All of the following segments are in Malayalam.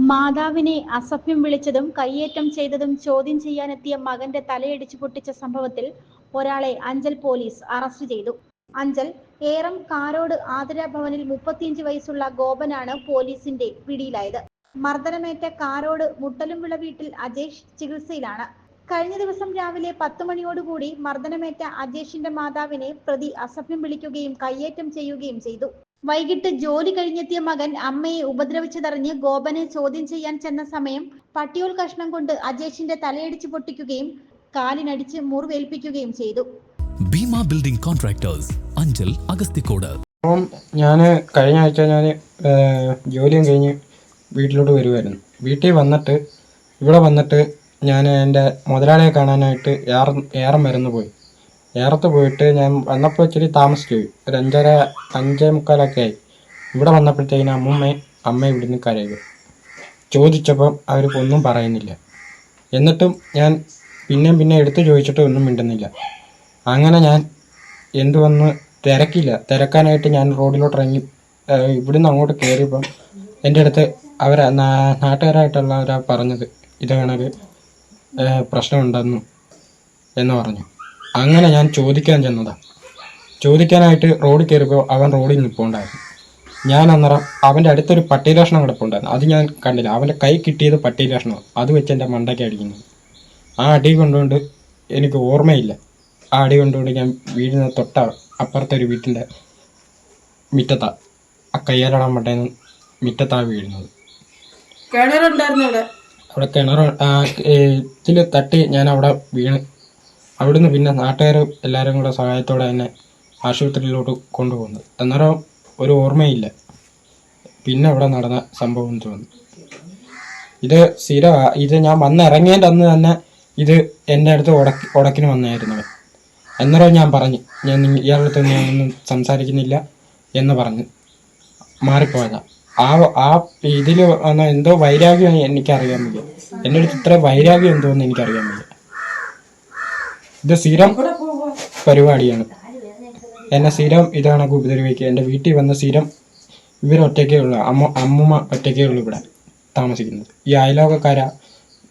മാതാവിനെ അസഭ്യം വിളിച്ചതും കയ്യേറ്റം ചെയ്തതും ചോദ്യം ചെയ്യാനെത്തിയ മകന്റെ തലയടിച്ചു പൊട്ടിച്ച സംഭവത്തിൽ ഒരാളെ അഞ്ചൽ പോലീസ് അറസ്റ്റ് ചെയ്തു. അഞ്ചൽ ഏറം കാരോട് ആതിരാ ഭവനിൽ മുപ്പത്തിയഞ്ച് വയസ്സുള്ള ഗോപനാണ് പോലീസിന്റെ പിടിയിലായത്. മർദ്ദനമേറ്റ കാരോട് മുട്ടലുംവിള വീട്ടിൽ അജേഷ് ചികിത്സയിലാണ്. കഴിഞ്ഞ ദിവസം രാവിലെ പത്ത് മണിയോടുകൂടി മർദ്ദനമേറ്റ അജേഷിന്റെ മാതാവിനെ പ്രതി അസഭ്യം വിളിക്കുകയും കയ്യേറ്റം ചെയ്യുകയും ചെയ്തു. വൈകിട്ട് ജോലി കഴിഞ്ഞെത്തിയ മകൻ അമ്മയെ ഉപദ്രവിച്ചതറിഞ്ഞ് ഗോപനെ ചോദ്യം ചെയ്യാൻ ചെന്ന സമയം പട്ടിയോൾ കഷ്ണം കൊണ്ട് അജേഷിന്റെ തലയടിച്ചു പൊട്ടിക്കുകയും കാലിനടിച്ച് മുറിവേൽപ്പിക്കുകയും ചെയ്തു. ഭീമ ബിൽഡിംഗ് കോൺട്രാക്ടേഴ്സ് അഞ്ചൽ അഗസ്തിക്കോട് അപ്പം ഞാൻ കഴിഞ്ഞ ആഴ്ച ഞാൻ ജോലിയും കഴിഞ്ഞ് വീട്ടിലോട്ട് വരുമായിരുന്നു വീട്ടിൽ വന്നിട്ട് ഇവിടെ വന്നിട്ട് ഞാൻ എന്റെ മുതലാളിയെ കാണാനായിട്ട് ഏറം ഏറം മരുന്ന് പോയി. ഏറത്ത് പോയിട്ട് ഞാൻ വന്നപ്പോൾ ഇച്ചിരി താമസിച്ചു. ഒരു അഞ്ചര അഞ്ചേ മുക്കാലൊക്കെ ആയി. ഇവിടെ വന്നപ്പോഴത്തേക്കിന് അമ്മൂമ്മയും അമ്മ ഇവിടുന്ന് കരയുക ചോദിച്ചപ്പം ഒന്നും പറയുന്നില്ല. എന്നിട്ടും ഞാൻ പിന്നെയും പിന്നെ എടുത്ത് ചോദിച്ചിട്ട് ഒന്നും മിണ്ടുന്നില്ല. അങ്ങനെ ഞാൻ എന്തുവന്ന് തിരക്കില്ല. തിരക്കാനായിട്ട് ഞാൻ റോഡിലോട്ട് ഇറങ്ങി ഇവിടുന്ന് അങ്ങോട്ട് കയറിയപ്പം എന്റെ അടുത്ത് അവർ നാട്ടുകാരായിട്ടുള്ളവരാ പറഞ്ഞത് ഇത് കണക്ക് പ്രശ്നമുണ്ടെന്നു എന്ന് പറഞ്ഞു. അങ്ങനെ ഞാൻ ചോദിക്കാൻ ചെന്നതാ. ചോദിക്കാനായിട്ട് റോഡിൽ കയറിയപ്പോൾ അവൻ റോഡിൽ നിൽപ്പുണ്ടായിരുന്നു ഞാൻ അന്നേരം അവന്റെ അടുത്തൊരു പട്ടി ലക്ഷണം കിടപ്പുണ്ടായിരുന്നു. അത് ഞാൻ കണ്ടില്ല. അവന്റെ കൈ കിട്ടിയത് പട്ടി ലക്ഷണം അത് വെച്ച് എന്റെ മണ്ടയ്ക്ക് അടിക്കുന്നു. ആ അടി കൊണ്ടുകൊണ്ട് എനിക്ക് ഓർമ്മയില്ല. ആ അടി കൊണ്ടുകൊണ്ട് ഞാൻ വീടിന് തൊട്ട അപ്പുറത്തെ ഒരു വീട്ടിന്റെ മിറ്റത്താ ആ കയ്യാലടാൻ മട്ടേന്ന് മുറ്റത്താ വീഴുന്നത്. കിണറുണ്ടായിരുന്നു അവിടെ. അവിടെ കിണർ ഇതിൽ തട്ടി ഞാൻ അവിടെ വീണ് അവിടുന്ന് പിന്നെ നാട്ടുകാർ എല്ലാവരും കൂടെ സഹായത്തോടെ തന്നെ ആശുപത്രിയിലോട്ട് കൊണ്ടുപോകുന്നത് അന്നേരം ഒരു ഓർമ്മയില്ല. പിന്നെ അവിടെ നടന്ന സംഭവം തോന്നുന്നു ഇത് സ്ഥിര ഇത് ഞാൻ വന്നിറങ്ങിയതിന്റെ അന്ന് തന്നെ ഇത് എന്റെ അടുത്ത് ഉടക്കി ഉടക്കിന് വന്നായിരുന്നു. അന്നേരം ഞാൻ പറഞ്ഞു ഞാൻ ഇയാളുടെ അടുത്ത് ഞാനൊന്നും സംസാരിക്കുന്നില്ല എന്ന് പറഞ്ഞ്. മാറിപ്പോയതാ. ആ ആ ഇതിൽ വന്ന എന്തോ വൈരാഗ്യം എനിക്കറിയാൻ വയ്യ. എന്റെ അടുത്ത് ഇത്ര വൈരാഗ്യം എന്തോന്ന് എനിക്കറിയാൻ വയ്യ. ഇത് സ്ഥിരം പരിപാടിയാണ്. എന്നെ സ്ഥിരം ഇതാണ് ഉപദ്രവിക്കുക എന്റെ വീട്ടിൽ വന്ന സ്ഥിരം ഇവരൊറ്റയ്ക്കേ ഉള്ളൂ. അമ്മ അമ്മൂമ്മ ഒറ്റയ്ക്കേ ഉള്ളൂ ഇവിടെ താമസിക്കുന്നത്. ഈ അയലോകക്കാര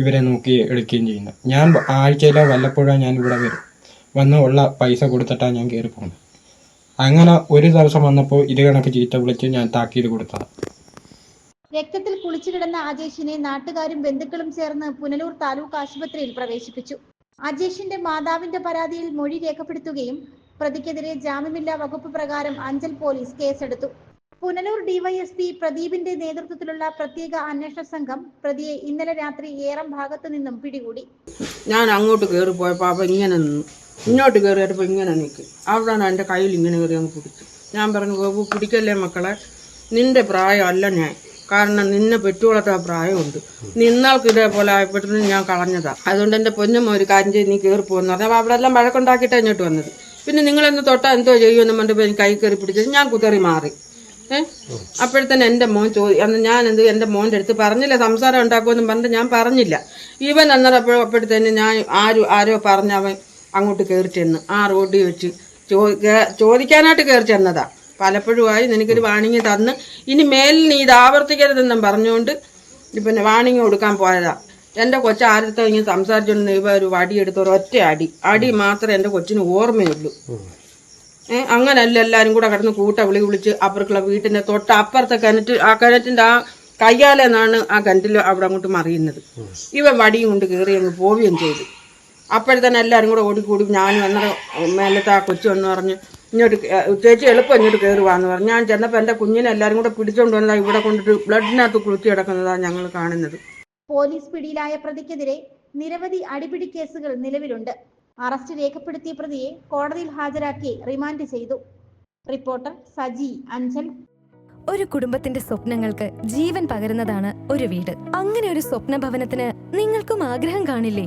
ഇവരെ നോക്കി എടുക്കുകയും ചെയ്യുന്നത്. ഞാൻ ആഴ്ചയിലോ വല്ലപ്പോഴോ ഞാൻ ഇവിടെ വരും. വന്ന് ഉള്ള പൈസ കൊടുത്തിട്ടാണ് ഞാൻ കയറി പോകുന്നത്. അങ്ങനെ ഒരു ദിവസം വന്നപ്പോൾ ഇത് കണക്ക് ചീത്ത വിളിച്ച് ഞാൻ താക്കീത് കൊടുത്തതാണ് രക്തത്തിൽ കുളിച്ചു കിടന്ന ആജേഷിനെ നാട്ടുകാരും ബന്ധുക്കളും ചേർന്ന് പുനലൂർ താലൂക്ക് ആശുപത്രിയിൽ പ്രവേശിപ്പിച്ചു. അജേഷിന്റെ മാതാവിന്റെ പരാതിയിൽ മൊഴി രേഖപ്പെടുത്തുകയും പ്രതിക്കെതിരെ ജാമ്യമില്ലാ വകുപ്പ് പ്രകാരം അഞ്ചൽ പോലീസ് കേസെടുത്തു. പുനലൂർ ഡിവൈഎസ്പി പ്രദീപിന്റെ നേതൃത്വത്തിലുള്ള പ്രത്യേക അന്വേഷണ സംഘം പ്രതിയെ ഇന്നലെ രാത്രി ഏറം ഭാഗത്തു നിന്നും പിടികൂടി. ഞാൻ അങ്ങോട്ട് കയറി പോയപ്പോൾ അപ്പൊ ഇങ്ങനെ ഇങ്ങോട്ട് കയറിയപ്പോൾ ഇങ്ങനെ നിൽക്കും. അവിടെയാണ് എന്റെ കയ്യിൽ ഇങ്ങനെ കയറി അങ്ങ് പിടിച്ചു ഞാൻ പറഞ്ഞു പിടിക്കല്ലേ മക്കളെ? നിന്റെ പ്രായമല്ല ഞാൻ. കാരണം നിന്നെ പെറ്റുവളർത്താൻ പ്രായമുണ്ട്. നിന്നാൾക്ക് ഇതേപോലെ ആയപ്പോഴത്തേനും ഞാൻ കളഞ്ഞതാ. അതുകൊണ്ട് എന്റെ പൊന്നമ്മ ഒരു കാര്യം ചെയ്ത് നീ കയറി പോകുന്നു പറഞ്ഞാൽ അവിടെ എല്ലാം വഴക്കുണ്ടാക്കിയിട്ടാണ് ഇങ്ങോട്ട് വന്നത്. പിന്നെ നിങ്ങളെന്ന് തൊട്ടാ എന്തോ ചെയ്യുമെന്ന് പറഞ്ഞപ്പോൾ എനിക്ക് കൈ കയറി പിടിച്ചത് ഞാൻ കുതറി മാറി. ഏഹ് അപ്പോഴത്തന്നെ എന്റെ മോൻ ചോദി അന്ന് ഞാൻ എന്ത് എന്റെ മോന്റെ അടുത്ത് പറഞ്ഞില്ല സംസാരം ഉണ്ടാക്കുമെന്നും പറഞ്ഞിട്ട് ഞാൻ പറഞ്ഞില്ല. ഇവൻ അന്നേരം അപ്പോഴും ഞാൻ ആരും ആരോ പറഞ്ഞവൻ അങ്ങോട്ട് കയറി ചെന്ന് ആ റോഡിൽ വെച്ച് ചോദിക്കാനായിട്ട് കയറി ചെന്നതാ. പലപ്പോഴുമായി നിനക്കൊരു വാണിങ് തന്ന്. ഇനി മേലിൽ നീ ഇത് ആവർത്തിക്കരുതെന്നും പറഞ്ഞുകൊണ്ട് പിന്നെ വാണിങ് കൊടുക്കാൻ പോയതാ. എന്റെ കൊച്ചു ആരത്തോ ഇങ്ങനെ സംസാരിച്ചോണ്ട് ഇവ ഒരു വടി വടിയെടുത്ത് ഒറ്റ അടി. അടി മാത്രമേ എന്റെ കൊച്ചിന് ഓർമ്മയുള്ളൂ. ഏ അങ്ങനല്ല എല്ലാവരും കൂടെ കിടന്ന് കൂട്ട വിളി വിളിച്ച് അപ്പുറക്കുള്ള വീട്ടിന്റെ തൊട്ട് അപ്പുറത്തെ കിണറ്റ് ആ കിണറ്റിന്റെ ആ കയ്യാലെന്നാണ് ആ കിണറ്റിൽ അവിടെ അങ്ങോട്ട് മറിയുന്നത്. ഇവൻ വടിയും കൊണ്ട് കയറി അങ്ങ് പോവുകയും ചെയ്തു. അപ്പോഴത്തന്നെ എല്ലാവരും കൂടെ ഓടിക്കൂടി ഞാനും അന്നേരം മേലത്തെ ആ കൊച്ചു എന്ന് പറഞ്ഞ് ഇങ്ങോട്ട് ചേച്ചി എളുപ്പം ഇങ്ങോട്ട് കയറുവാന്ന് പറഞ്ഞു. ഞാൻ ചെന്നപ്പോൾ എന്റെ കുഞ്ഞിനെ എല്ലാവരും കൂടെ പിടിച്ചോണ്ട് വന്നതാ ഇവിടെ കൊണ്ടിട്ട് ബ്ലഡിനകത്ത് കുളിച്ചു കിടക്കുന്നതാണ് ഞങ്ങൾ കാണുന്നത്. പോലീസ് പിടിയിലായ പ്രതിക്കെതിരെ നിരവധി അടിപിടി കേസുകൾ നിലവിലുണ്ട്. അറസ്റ്റ് രേഖപ്പെടുത്തിയ പ്രതിയെ കോടതിയിൽ ഹാജരാക്കി റിമാൻഡ് ചെയ്തു. റിപ്പോർട്ടർ സജി അഞ്ചൽ. ഒരു കുടുംബത്തിന്റെ സ്വപ്നങ്ങൾക്ക് ജീവൻ പകരുന്നതാണ് ഒരു വീട്. അങ്ങനെ ഒരു സ്വപ്ന ഭവനത്തിന് നിങ്ങൾക്കും ആഗ്രഹം കാണില്ലേ?